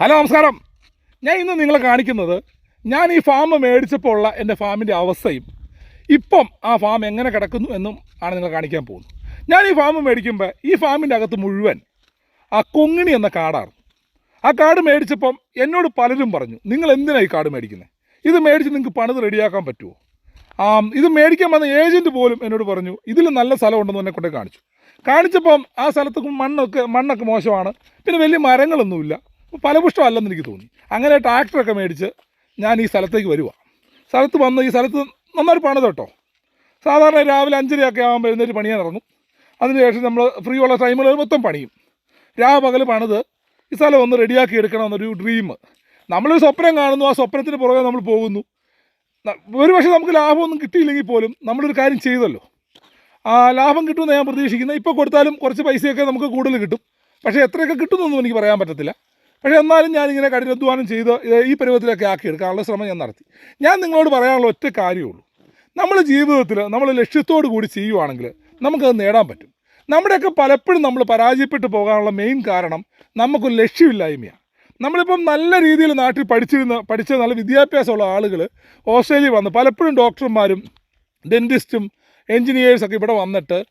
Hello നമസ്കാരം. ഞാൻ ഇന്ന് നിങ്ങളെ കാണിക്കുന്നത് ഞാൻ ഈ ഫാം മേടിച്ചപ്പോൾ ഉള്ള എന്റെ ഫാമിന്റെ അവസ്ഥയും ഇപ്പം ആ ഫാം എങ്ങനെ കിടക്കുന്നു എന്നും ആണ് നിങ്ങൾ കാണിക്കാൻ പോകുന്നത്. ഞാൻ ഈ ഫാം മേടിക്കുമ്പോൾ ഈ ഫാമിന്റെ അകത്ത് മുഴുവൻ ആ കൊങ്ങിണി എന്ന കാടാണ്. ആ കാട് മേടിച്ചപ്പം എന്നോട് പലരും പറഞ്ഞു നിങ്ങൾ എന്തിനാണ് ഈ കാട് മേടിക്കുന്നത് ഇത് മേടിച്ച് നിങ്ങൾക്ക് പണിത് റെഡിയാക്കാൻ പറ്റുമോ ആ, ഇത് മേടിക്കാൻ വന്ന ഏജന്റ് പോലും എന്നോട് പറഞ്ഞു ഇതിൽ നല്ല സ്ഥലമുണ്ടെന്ന് എന്നെ കൊണ്ടേ കാണിച്ചു. കാണിച്ചപ്പം ആ സ്ഥലത്ത് മണ്ണൊക്കെ മണ്ണൊക്കെ മോശമാണ്. പിന്നെ വലിയ മരങ്ങളൊന്നുമില്ല. ഫലപുഷ്ടമല്ലെന്ന് എനിക്ക് തോന്നി. അങ്ങനെ ട്രാക്ടറൊക്കെ മേടിച്ച് ഞാൻ ഈ സ്ഥലത്തേക്ക് വരിക സ്ഥലത്ത് വന്ന് ഈ സ്ഥലത്ത് നന്നായിട്ട് പണിത് കേട്ടോ സാധാരണ രാവിലെ അഞ്ചരയൊക്കെ ആകുമ്പോൾ എഴുന്നേറ്റ് പണിയാൻ ഇറങ്ങും. അതിനുശേഷം നമ്മൾ ഫ്രീ ഉള്ള ടൈമിൽ മൊത്തം പണിയും. രാവ് പകൽ പണിത് ഈ സ്ഥലം ഒന്ന് റെഡിയാക്കി എടുക്കണമെന്നൊരു ഡ്രീം നമ്മളൊരു സ്വപ്നം കാണുന്നു ആ സ്വപ്നത്തിന് പുറകെ നമ്മൾ പോകുന്നു. ഒരു പക്ഷേ നമുക്ക് ലാഭമൊന്നും കിട്ടിയില്ലെങ്കിൽ പോലും നമ്മളൊരു കാര്യം ചെയ്തല്ലോ. ആ ലാഭം കിട്ടുമെന്ന് ഞാൻ പ്രതീക്ഷിക്കുന്നത് ഇപ്പോൾ കൊടുത്താലും കുറച്ച് പൈസയൊക്കെ നമുക്ക് കൂടുതൽ കിട്ടും. പക്ഷേ എത്രയൊക്കെ കിട്ടുമെന്നൊന്നും എനിക്ക് പറയാൻ പറ്റത്തില്ല. പക്ഷേ എന്നാലും ഞാനിങ്ങനെ കഠിനാധ്വാനം ചെയ്ത് ഈ പരുവത്തിലൊക്കെ ആക്കി എടുക്കാനുള്ള ശ്രമം ഞാൻ നടത്തി. ഞാൻ നിങ്ങളോട് പറയാനുള്ള ഒറ്റ കാര്യമുള്ളൂ. നമ്മൾ ജീവിതത്തിൽ നമ്മൾ ലക്ഷ്യത്തോടു കൂടി ചെയ്യുവാണെങ്കിൽ നമുക്കത് നേടാൻ പറ്റും. നമ്മുടെയൊക്കെ പലപ്പോഴും നമ്മൾ പരാജയപ്പെട്ടു പോകാനുള്ള മെയിൻ കാരണം നമുക്കൊരു ലക്ഷ്യമില്ലായ്മയാണ്. നമ്മളിപ്പം നല്ല രീതിയിൽ നാട്ടിൽ പഠിച്ചിരുന്ന പഠിച്ച നല്ല വിദ്യാഭ്യാസമുള്ള ആളുകൾ ഓസ്ട്രേലിയ വന്ന് പലപ്പോഴും ഡോക്ടർമാരും ഡെന്റിസ്റ്റും എൻജിനീയേഴ്സൊക്കെ ഇവിടെ വന്നിട്ട്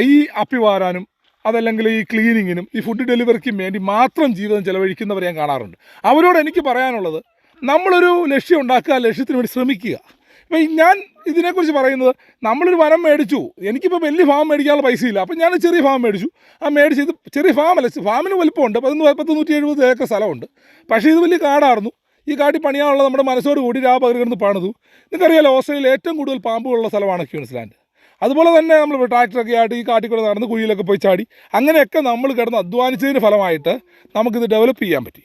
ഈ അപ്പി വാരാനും അതല്ലെങ്കിൽ ഈ ക്ലീനിങ്ങിനും ഈ ഫുഡ് ഡെലിവറിക്കും വേണ്ടി മാത്രം ജീവിതം ചിലവഴിക്കുന്നവരെ ഞാൻ കാണാറുണ്ട്. അവരോട് എനിക്ക് പറയാനുള്ളത് നമ്മളൊരു ലക്ഷ്യം ഉണ്ടാക്കുക ലക്ഷ്യത്തിന് വേണ്ടി ശ്രമിക്കുക. ഇപ്പം ഞാൻ ഇതിനെക്കുറിച്ച് പറയുന്നത് നമ്മളൊരു വനം മേടിച്ചു. എനിക്കിപ്പോൾ വലിയ ഫാം മേടിക്കാനുള്ള പൈസയില്ല. അപ്പം ഞാൻ ചെറിയ ഫാം മേടിച്ചു. ആ മേടിച്ച് ഇത് ചെറിയ ഫാമല്ല ഫാമിന് വലുപ്പമുണ്ട്. പതിനൊന്ന് പത്ത് നൂറ്റി എഴുപത് ഏക്കർ സ്ഥലമുണ്ട്. പക്ഷേ ഇത് വലിയ കാടായിരുന്നു. ഈ കാട്ടിൽ പണിയാനുള്ള നമ്മുടെ മനസ്സോട് കൂടി രാപകർ കിടന്ന് പണിതു. നിങ്ങൾക്കറിയാലോ ഓസ്ട്രേലിയയിൽ ഏറ്റവും കൂടുതൽ പാമ്പുകളുള്ള സ്ഥലമാണ് ക്യൂൻസ്ലാൻഡ് അതുപോലെ തന്നെ നമ്മൾ ട്രാക്ടറൊക്കെ ആയിട്ട് ഈ കാട്ടിൽ കൂടെ നടന്ന് കുഴിയിലൊക്കെ പോയി ചാടി അങ്ങനെയൊക്കെ നമ്മൾ കിടന്ന് അധ്വാനിച്ചതിന് ഫലമായിട്ട് നമുക്കിത് ഡെവലപ്പ് ചെയ്യാൻ പറ്റി.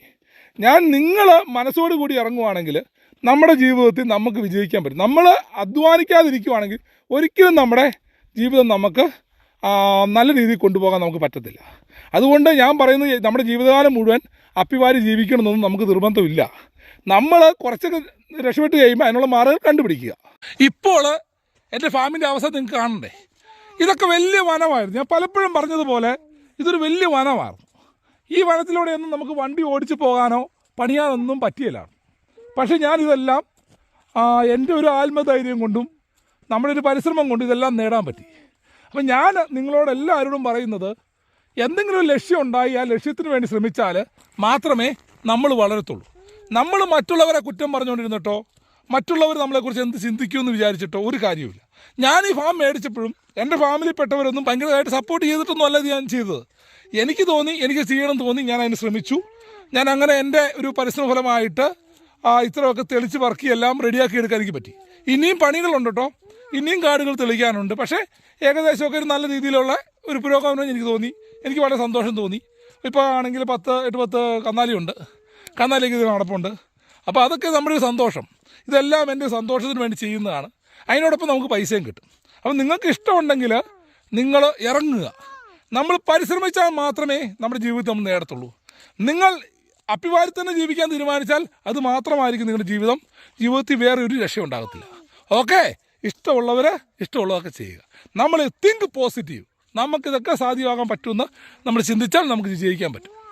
ഞാൻ നിങ്ങൾ മനസ്സോട് കൂടി ഇറങ്ങുവാണെങ്കിൽ നമ്മുടെ ജീവിതത്തിൽ നമുക്ക് വിജയിക്കാൻ പറ്റും. നമ്മൾ അധ്വാനിക്കാതിരിക്കുവാണെങ്കിൽ ഒരിക്കലും നമ്മുടെ ജീവിതം നമുക്ക് നല്ല രീതിയിൽ കൊണ്ടുപോകാൻ നമുക്ക് പറ്റത്തില്ല. അതുകൊണ്ട് ഞാൻ പറയുന്നത് നമ്മുടെ ജീവിതകാലം മുഴുവൻ അപ്പിവാരി ജീവിക്കണമെന്നൊന്നും നമുക്ക് നിർബന്ധമില്ല. നമ്മൾ കുറച്ചൊക്കെ രക്ഷപ്പെട്ട് കഴിയുമ്പോൾ അതിനുള്ള മാർഗം കണ്ടുപിടിക്കുക. ഇപ്പോൾ എന്റെ ഫാമിന്റെ അവസ്ഥ നിങ്ങൾക്ക് കാണണ്ടേ? ഇതൊക്കെ വലിയ വനമായിരുന്നു. ഞാൻ പലപ്പോഴും പറഞ്ഞതുപോലെ ഇതൊരു വലിയ വനമായിരുന്നു. ഈ വനത്തിലൂടെയൊന്നും നമുക്ക് വണ്ടി ഓടിച്ചു പോകാനോ പണിയാനൊന്നും പറ്റിയല്ലാണ് പക്ഷേ ഞാനിതെല്ലാം എന്റെ ഒരു ആത്മധൈര്യം കൊണ്ടും നമ്മുടെ ഒരു പരിശ്രമം കൊണ്ടും ഇതെല്ലാം നേടാൻ പറ്റി. അപ്പം ഞാൻ നിങ്ങളോട് എല്ലാവരോടും പറയുന്നത് എന്തെങ്കിലും ഒരു ലക്ഷ്യം ഉണ്ടായി ആ ലക്ഷ്യത്തിന് വേണ്ടി ശ്രമിച്ചാൽ മാത്രമേ നമ്മൾ വളരത്തുള്ളൂ. നമ്മൾ മറ്റുള്ളവരെ കുറ്റം പറഞ്ഞുകൊണ്ടിരുന്നിട്ടോ മറ്റുള്ളവർ നമ്മളെക്കുറിച്ച് എന്ത് ചിന്തിക്കുമെന്ന് വിചാരിച്ചിട്ടോ? ഒരു കാര്യമില്ല ഞാൻ ഈ ഫാം മേടിച്ചപ്പോഴും എന്റെ ഫാമിലിപ്പെട്ടവരൊന്നും ഭയങ്കരമായിട്ട് സപ്പോർട്ട് ചെയ്തിട്ടൊന്നും അല്ലത് ഞാൻ ചെയ്തത്. എനിക്ക് തോന്നി എനിക്ക് ചെയ്യണം തോന്നി ഞാൻ അതിന് ശ്രമിച്ചു. ഞാൻ അങ്ങനെ എന്റെ ഒരു പരിശ്രമഫലമായിട്ട് ഇത്രയൊക്കെ തെളിച്ച് വർക്കി എല്ലാം റെഡിയാക്കി എടുക്കാൻ എനിക്ക് പറ്റി. ഇനിയും പണികളുണ്ട് കേട്ടോ. ഇനിയും കാടുകൾ തെളിക്കാനുണ്ട്. പക്ഷേ ഏകദേശമൊക്കെ ഒരു നല്ല രീതിയിലുള്ള ഒരു പുരോഗമനം എനിക്ക് തോന്നി. എനിക്ക് വളരെ സന്തോഷം തോന്നി. ഇപ്പോൾ ആണെങ്കിൽ പത്ത് എട്ട് പത്ത് കന്നാലിയുണ്ട്. കന്നാലിക്ക് ഇത് നടപ്പുണ്ട്. അപ്പോൾ അതൊക്കെ നമ്മുടെ ഒരു സന്തോഷം. ഇതെല്ലാം എന്റെ സന്തോഷത്തിന് വേണ്ടി ചെയ്യുന്നതാണ്. അതിനോടൊപ്പം നമുക്ക് പൈസയും കിട്ടും. അപ്പം നിങ്ങൾക്ക് ഇഷ്ടമുണ്ടെങ്കിൽ നിങ്ങൾ ഇറങ്ങുക. നമ്മൾ പരിശ്രമിച്ചാൽ മാത്രമേ നമ്മുടെ ജീവിതത്തിൽ നമ്മൾ നേടത്തുള്ളൂ. നിങ്ങൾ അപ്പിവാരി തന്നെ ജീവിക്കാൻ തീരുമാനിച്ചാൽ അത് മാത്രമായിരിക്കും നിങ്ങളുടെ ജീവിതം. ജീവിതത്തിൽ വേറെ ഒരു രക്ഷ ഉണ്ടാകത്തില്ല. ഓക്കെ? ഇഷ്ടമുള്ളവർ ഇഷ്ടമുള്ളതൊക്കെ ചെയ്യുക. നമ്മൾ തിങ്ക് പോസിറ്റീവ് നമുക്കിതൊക്കെ സാധ്യമാകാൻ പറ്റുമെന്ന് നമ്മൾ ചിന്തിച്ചാൽ നമുക്ക് ജയിക്കാൻ പറ്റും.